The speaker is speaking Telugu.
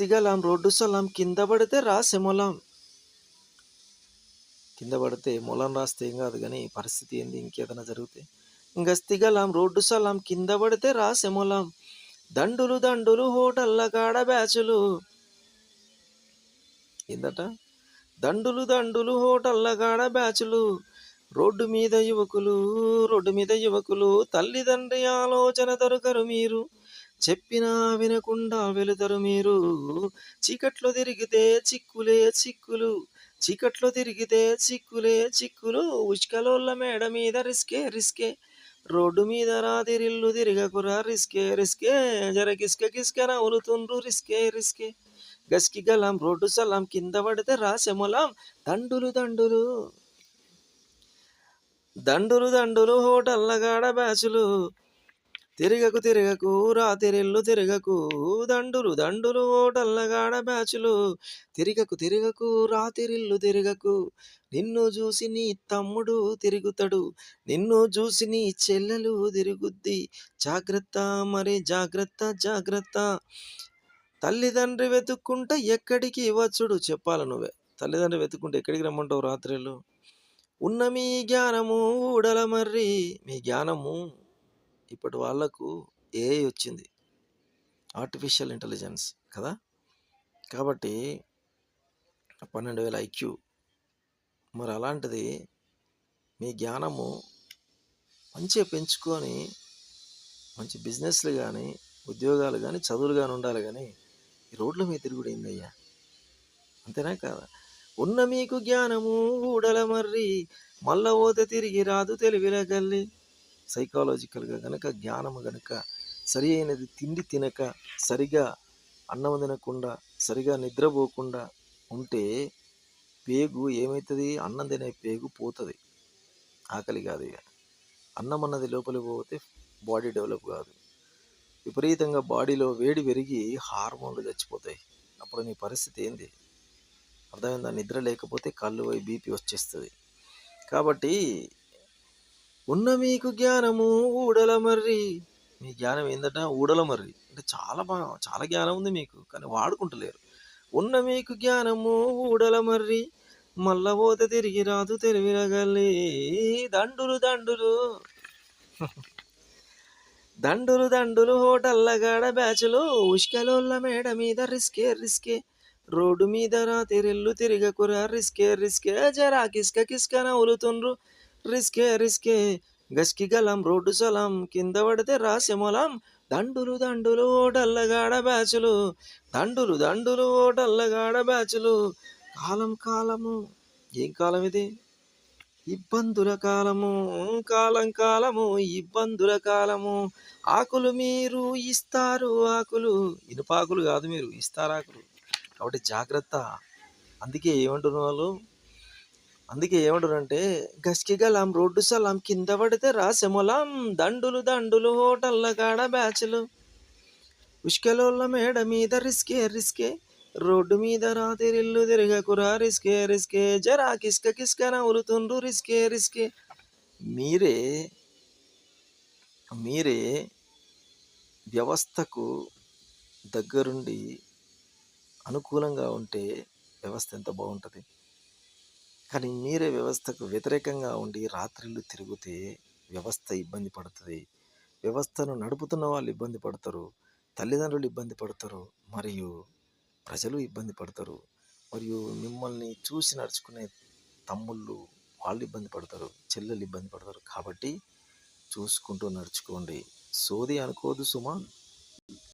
గస్తిగలాం రోడ్డు సలాం కింద పడితే రాసే మొలాం. కింద పడితే మొలం రాస్తే ఏం కాదు కానీ పరిస్థితి ఏంది? ఇంకేదైనా జరిగితే. గస్తిగలాం రోడ్డు సలాం కింద పడితే రాసే మొలాం. దండులు దండులు హోటళ్ళ కాడ బ్యాచులు. ఏందట? దండులు దండులు హోటళ్ళ కాడ బ్యాచులు. రోడ్డు మీద యువకులు రోడ్డు మీద యువకులు తల్లిదండ్రి ఆలోచన దొరకరు మీరు. చెప్పినా వినకుండా వెలుతరు మీరు. చీకట్లో తిరిగితే చిక్కులే చిక్కులు. చీకట్లో తిరిగితే చిక్కులే చిక్కులు. ఉష్కలోళ్ళ మేడ మీద రిస్కే రిస్కే. రోడ్డు మీద రాతిరిల్లు తిరగకురా రిస్కే రిస్కే. జర కిస్క కిస్క నవ్వులుతుండ్రు రిస్కే రిస్కే. గస్కి గలాం రోడ్డు సలాం కింద పడితే రాసెమొలాం దండులు దండులు. దండులు దండులు హోటల్లగాడ బ్యాచులు. తిరగకు తిరగకు రాతిరిల్లు తిరగకు దండులు దండులు ఓటల్లగాడ బ్యాచులు. తిరగకు తిరగకు రాతిరిల్లు తిరగకు నిన్ను చూసి నీ తమ్ముడు తిరుగుతాడు. నిన్ను చూసి నీ చెల్లెలు తిరుగుద్ది. జాగ్రత్త మరి జాగ్రత్త జాగ్రత్త. తల్లిదండ్రి వెతుక్కుంటే ఎక్కడికి వచ్చుడు చెప్పాల నువ్వే. తల్లిదండ్రి వెతుక్కుంటే ఎక్కడికి రమ్మంటావు రాత్రిళ్ళు? ఉన్న మీ జ్ఞానము ఊడల మర్రి. మీ జ్ఞానము ఇప్పటి వాళ్ళకు ఏఐ వచ్చింది. ఆర్టిఫిషియల్ ఇంటెలిజెన్స్ కదా? కాబట్టి పన్నెండు వేల ఐక్యూ మరి అలాంటిది మీ జ్ఞానము మంచిగా పెంచుకొని మంచి బిజినెస్లు కానీ ఉద్యోగాలు కానీ చదువులు కానీ ఉండాలి కానీ ఈ రోడ్ల మీద తిరుగుడు ఏందయ్యా అంతేనా కాదా? ఉన్న మీకు జ్ఞానము ఊడల మర్రి మల్ల ఓత తిరిగి రాదు తెలివిల గల్లి. సైకాలజికల్గా గనక జ్ఞానము గనక సరి అయినది తిండి తినక సరిగా అన్నం తినకుండా సరిగా నిద్రపోకుండా ఉంటే పేగు ఏమవుతుంది అన్నం తినే పేగు పోతుంది. ఆకలి కాదు ఇక. అన్నం అన్నది లోపలికి పోతే బాడీ డెవలప్ కాదు. విపరీతంగా బాడీలో వేడి పెరిగి హార్మోన్లు చచ్చిపోతాయి. అప్పుడు నీ పరిస్థితి ఏంది? అర్థమైందా? నిద్ర లేకపోతే కళ్ళు పోయి బీపీ వచ్చేస్తుంది. కాబట్టి ఉన్న మీకు జ్ఞానము ఊడల మర్రి. మీ జ్ఞానం ఏందట? ఊడల మర్రి. అంటే చాలా బాగా చాలా జ్ఞానం ఉంది మీకు కానీ వాడుకుంటలేరు. ఉన్న మీకు జ్ఞానము ఊడల మర్రి. మల్ల పోత తిరిగి రాదు తెలివినగల్లి దండులు దండులు. దండులు దండులు హోటల్లగాడ బ్యాచ్లు. ఉష్కలోళ్ళ మేడ మీద రిస్కే రిస్కే. రోడ్డు మీద రాతిరిల్లు తిరగకురా రిస్కే రిస్కే. జరా కిస్క కిస్క నవ్వులుతుండ్రు. రిస్కే రిస్కే. గస్కి గలం రోడ్డు సలం కింద పడితే రాసెమొలాం దండులు దండులు ఓటల్లగాడ బ్యాచులు. దండులు దండులు ఓటల్లగాడ బ్యాచులు. కాలం కాలము. ఏం కాలం ఇది? ఇబ్బందుల కాలము కాలం కాలము ఇబ్బందుల కాలము. ఆకులు మీరు ఇస్తారు ఆకులు. ఇనుపాకులు కాదు మీరు ఇస్తారు ఆకులు. కాబట్టి జాగ్రత్త. అందుకే ఏమంటున్న వాళ్ళు? అందుకే ఏమంటారంటే గస్కి గలాం రోడ్డు సలాం కింద పడితే రాసెమొలాం దండులు దండులు హోటళ్ళ కాడ బ్యాచ్లు. ఉష్కలోళ్ళ మేడ మీద రిస్కే రిస్కే. రోడ్డు మీద రాతిరిల్లు తిరగకురా రిస్కే రిస్కే. జరా కిస్క కిస్క నవ్వులుతుండ్రు రిస్కే రిస్కే. మీరే మీరే వ్యవస్థకు దగ్గరుండి అనుకూలంగా ఉంటే వ్యవస్థ ఎంత బాగుంటుంది? కానీ మీరే వ్యవస్థకు వ్యతిరేకంగా ఉండి రాత్రిళ్ళు తిరిగితే వ్యవస్థ ఇబ్బంది పడుతుంది. వ్యవస్థను నడుపుతున్న వాళ్ళు ఇబ్బంది పడతారు. తల్లిదండ్రులు ఇబ్బంది పడతారు. మరియు ప్రజలు ఇబ్బంది పడతారు. మరియు మిమ్మల్ని చూసి నడుచుకునే తమ్ముళ్ళు వాళ్ళు ఇబ్బంది పడతారు. చెల్లెలు ఇబ్బంది పడతారు. కాబట్టి చూసుకుంటూ నడుచుకోండి. సోది అనుకోదు సుమా.